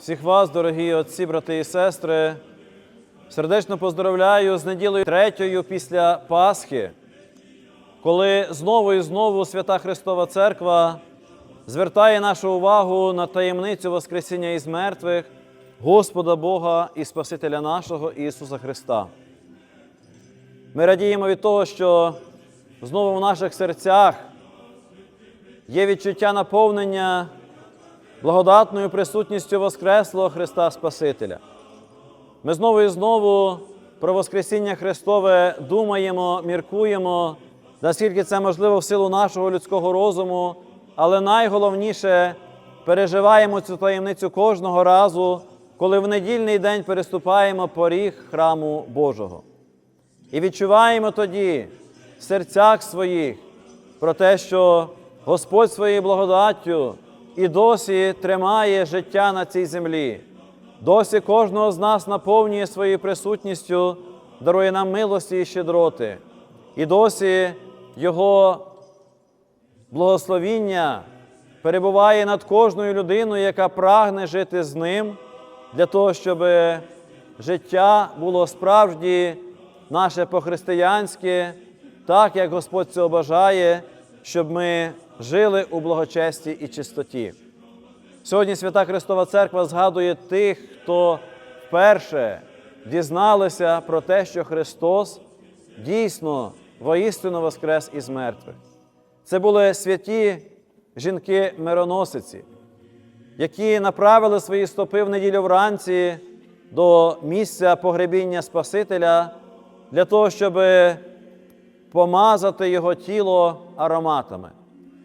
Всіх вас, дорогі отці, брати і сестри, сердечно поздравляю з неділею третьою після Пасхи, коли знову і знову Свята Христова Церква звертає нашу увагу на таємницю Воскресіння із мертвих Господа Бога і Спасителя нашого Ісуса Христа. Ми радіємо від того, що знову в наших серцях є відчуття наповнення благодатною присутністю Воскреслого Христа Спасителя. Ми знову і знову про Воскресіння Христове думаємо, міркуємо, наскільки це можливо в силу нашого людського розуму, але найголовніше переживаємо цю таємницю кожного разу, коли в недільний день переступаємо поріг храму Божого. І відчуваємо тоді в серцях своїх про те, що Господь своєю благодаттю і досі тримає життя на цій землі, досі кожного з нас наповнює своєю присутністю, дарує нам милості і щедроти, і досі Його благословіння перебуває над кожною людиною, яка прагне жити з ним, для того, щоб життя було справді наше по-християнськи, так як Господь цього бажає, щоб ми жили у благочесті і чистоті. Сьогодні Свята Христова Церква згадує тих, хто вперше дізналися про те, що Христос дійсно воістину воскрес із мертвих. Це були святі жінки-мироносиці, які направили свої стопи в неділю вранці до місця погребіння Спасителя для того, щоб помазати його тіло ароматами.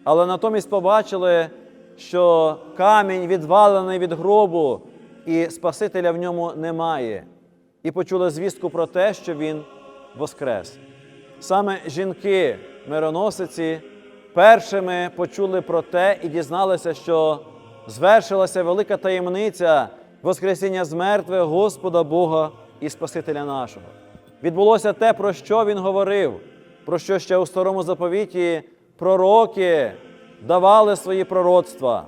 Але натомість побачили, що камінь відвалений від гробу, і Спасителя в ньому немає. І почули звістку про те, що Він воскрес. Саме жінки, мироносиці, першими почули про те і дізналися, що звершилася велика таємниця Воскресіння з мертвих Господа Бога і Спасителя нашого. Відбулося те, про що Він говорив, про що ще у старому заповіті пророки давали свої пророцтва.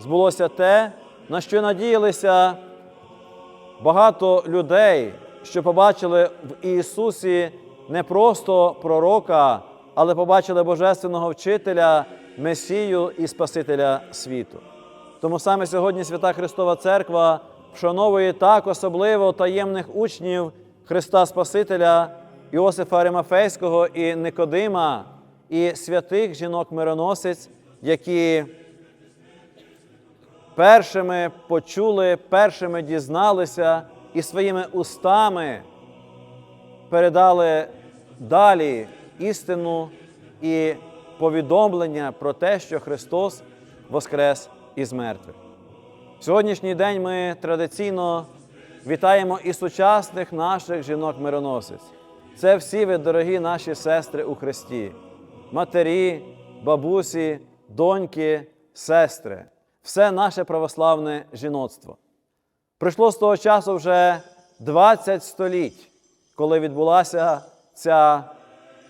Збулося те, на що надіялися багато людей, що побачили в Ісусі не просто пророка, але побачили Божественного вчителя, Месію і Спасителя світу. Тому саме сьогодні Свята Христова Церква вшановує так особливо таємних учнів Христа Спасителя, Іосифа Аримафейського і Никодима, і святих жінок-мироносець, які першими почули, першими дізналися і своїми устами передали далі істину і повідомлення про те, що Христос воскрес із мертвих. В сьогоднішній день ми традиційно вітаємо і сучасних наших жінок-мироносиць. Це всі ви, дорогі наші сестри у Христі, матері, бабусі, доньки, сестри, все наше православне жіноцтво. Пройшло з того часу вже 20 століть, коли відбулася ця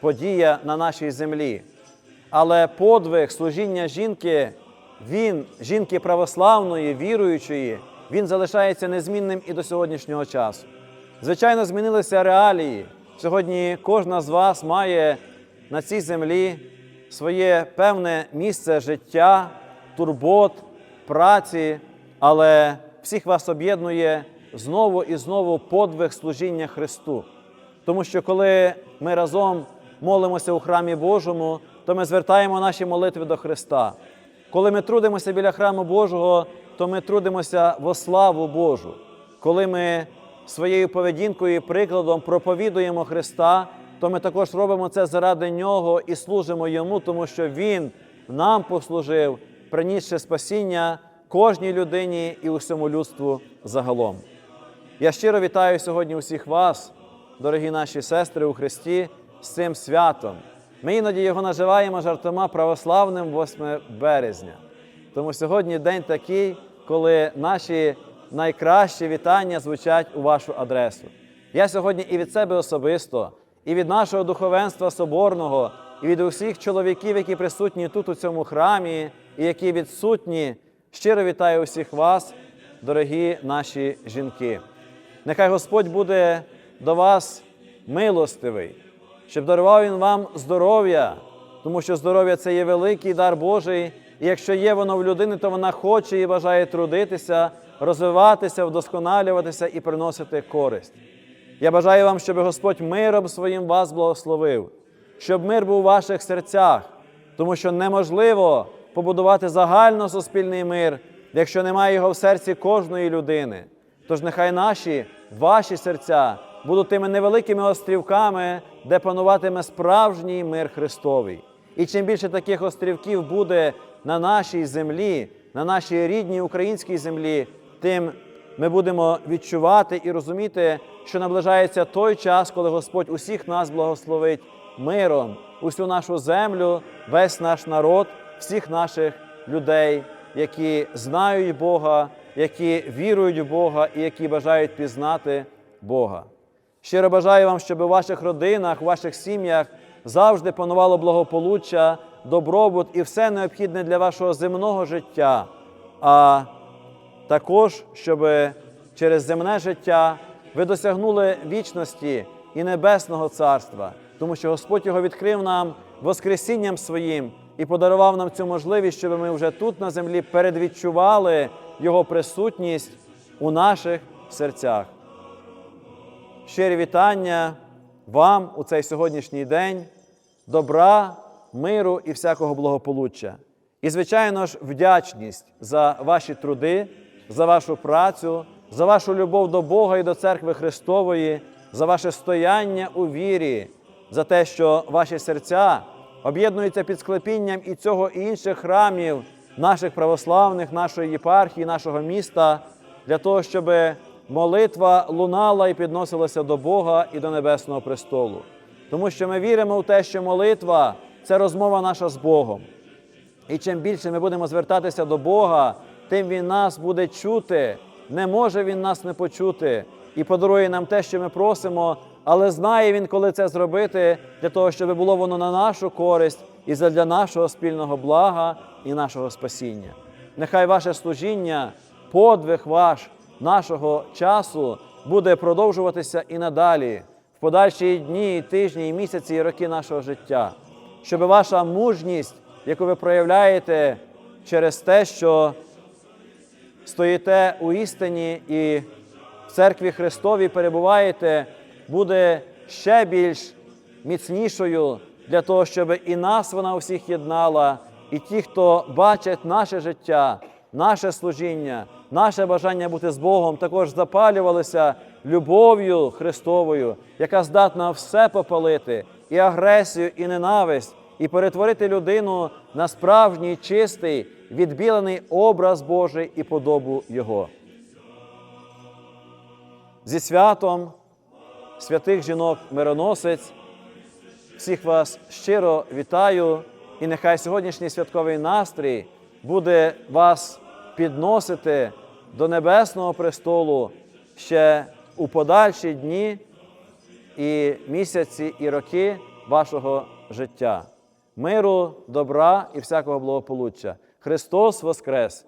подія на нашій землі. Але подвиг служіння жінки, він, жінки православної, віруючої, він залишається незмінним і до сьогоднішнього часу. Звичайно, змінилися реалії. Сьогодні кожна з вас має на цій землі своє певне місце життя, турбот, праці, але всіх вас об'єднує знову і знову подвиг служіння Христу. Тому що коли ми разом молимося у храмі Божому, то ми звертаємо наші молитви до Христа. Коли ми трудимося біля храму Божого, то ми трудимося во славу Божу. Коли ми своєю поведінкою і прикладом проповідуємо Христа, то ми також робимо це заради Нього і служимо Йому, тому що Він нам послужив, принісши спасіння кожній людині і усьому людству загалом. Я щиро вітаю сьогодні усіх вас, дорогі наші сестри у Христі, з цим святом. Ми іноді його називаємо жартома православним 8 березня. Тому сьогодні день такий, коли наші найкращі вітання звучать у вашу адресу. Я сьогодні і від себе особисто, і від нашого духовенства соборного, і від усіх чоловіків, які присутні тут у цьому храмі, і які відсутні, щиро вітаю усіх вас дорогі наші жінки. Нехай Господь буде до вас милостивий, щоб дарував Він вам здоров'я, тому що здоров'я це є великий дар Божий, і якщо є воно в людини, то вона хоче і бажає трудитися, розвиватися, вдосконалюватися і приносити користь. Я бажаю вам, щоб Господь миром своїм вас благословив, щоб мир був у ваших серцях, тому що неможливо побудувати загальносуспільний мир, якщо немає його в серці кожної людини. Тож нехай наші, ваші серця будуть тими невеликими острівками, де пануватиме справжній мир Христовий. І чим більше таких острівків буде на нашій землі, на нашій рідній українській землі, тим ми будемо відчувати і розуміти, що наближається той час, коли Господь усіх нас благословить миром, усю нашу землю, весь наш народ, всіх наших людей, які знають Бога, які вірують в Бога і які бажають пізнати Бога. Щиро бажаю вам, щоб у ваших родинах, у ваших сім'ях завжди панувало благополуччя, добробут і все необхідне для вашого земного життя. А також, щоб через земне життя ви досягнули вічності і небесного царства, тому що Господь його відкрив нам Воскресінням своїм і подарував нам цю можливість, щоб ми вже тут на землі передвідчували Його присутність у наших серцях. Щирі вітання вам у цей сьогоднішній день, добра, миру і всякого благополуччя. І, звичайно ж, вдячність за ваші труди, за вашу працю, за вашу любов до Бога і до церкви Христової, за ваше стояння у вірі, за те, що ваші серця об'єднуються під склепінням і цього і інших храмів наших православних, нашої єпархії, нашого міста, для того, щоб молитва лунала і підносилася до Бога і до Небесного престолу. Тому що ми віримо в те, що молитва це розмова наша з Богом. І чим більше ми будемо звертатися до Бога, тим Він нас буде чути. Не може Він нас не почути і подарує нам те, що ми просимо, але знає Він, коли це зробити, для того, щоб було воно на нашу користь і для нашого спільного блага і нашого спасіння. Нехай ваше служіння, подвиг ваш нашого часу буде продовжуватися і надалі, в подальші дні, тижні, і місяці, і роки нашого життя, щоб ваша мужність, яку ви проявляєте через те, що стоїте у істині і в церкві Христовій перебуваєте, буде ще більш міцнішою для того, щоб і нас вона усіх єднала, і ті, хто бачать наше життя, наше служіння, наше бажання бути з Богом, також запалювалися любов'ю Христовою, яка здатна все попалити, і агресію, і ненависть, і перетворити людину на справжній чистий, відбілений образ Божий і подобу Його. Зі святом святих жінок мироносець. Всіх вас щиро вітаю, і нехай сьогоднішній святковий настрій буде вас підносити до Небесного престолу ще у подальші дні і місяці, і роки вашого життя. Миру, добра і всякого благополуччя. Христос Воскрес!